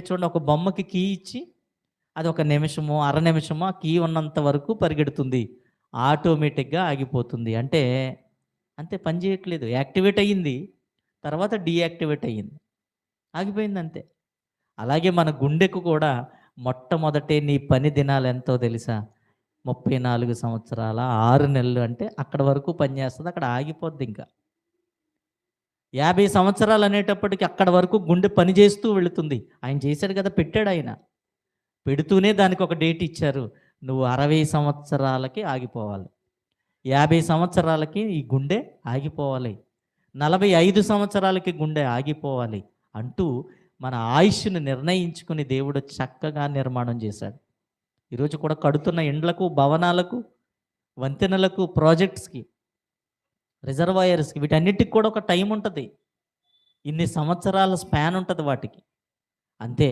చూడండి ఒక బొమ్మకి కీ ఇచ్చి అది ఒక నిమిషమో అర నిమిషమో ఆ కీ ఉన్నంత వరకు పరిగెడుతుంది. ఆటోమేటిక్గా ఆగిపోతుంది. అంటే అంతే పని చేయట్లేదు. యాక్టివేట్ అయ్యింది. తర్వాత డీయాక్టివేట్ అయ్యింది. ఆగిపోయింది అంతే. అలాగే మన గుండెకు కూడా మొట్టమొదటే నీ పని దినాలు ఎంతో తెలుసా? ముప్పై నాలుగు సంవత్సరాల ఆరు నెలలు అంటే అక్కడ వరకు పనిచేస్తుంది అక్కడ ఆగిపోద్ది ఇంకా. యాభై సంవత్సరాలు అనేటప్పటికి అక్కడ వరకు గుండె పని చేస్తూ వెళుతుంది. ఆయన చేశాడు కదా పెట్టాడు ఆయన. పెడుతూనే దానికి ఒక డేట్ ఇచ్చారు. నువ్వు అరవై సంవత్సరాలకి ఆగిపోవాలి. యాభై సంవత్సరాలకి ఈ గుండె ఆగిపోవాలి. నలభై ఐదు సంవత్సరాలకి గుండె ఆగిపోవాలి అంటూ మన ఆయుష్ను నిర్ణయించుకుని దేవుడు చక్కగా నిర్మాణం చేశాడు. ఈరోజు కూడా కడుతున్న ఇండ్లకు భవనాలకు వంతెనలకు ప్రాజెక్ట్స్కి రిజర్వాయర్స్కి వీటన్నిటికి కూడా ఒక టైం ఉంటుంది. ఇన్ని సంవత్సరాల స్పాన్ ఉంటుంది వాటికి. అంతే.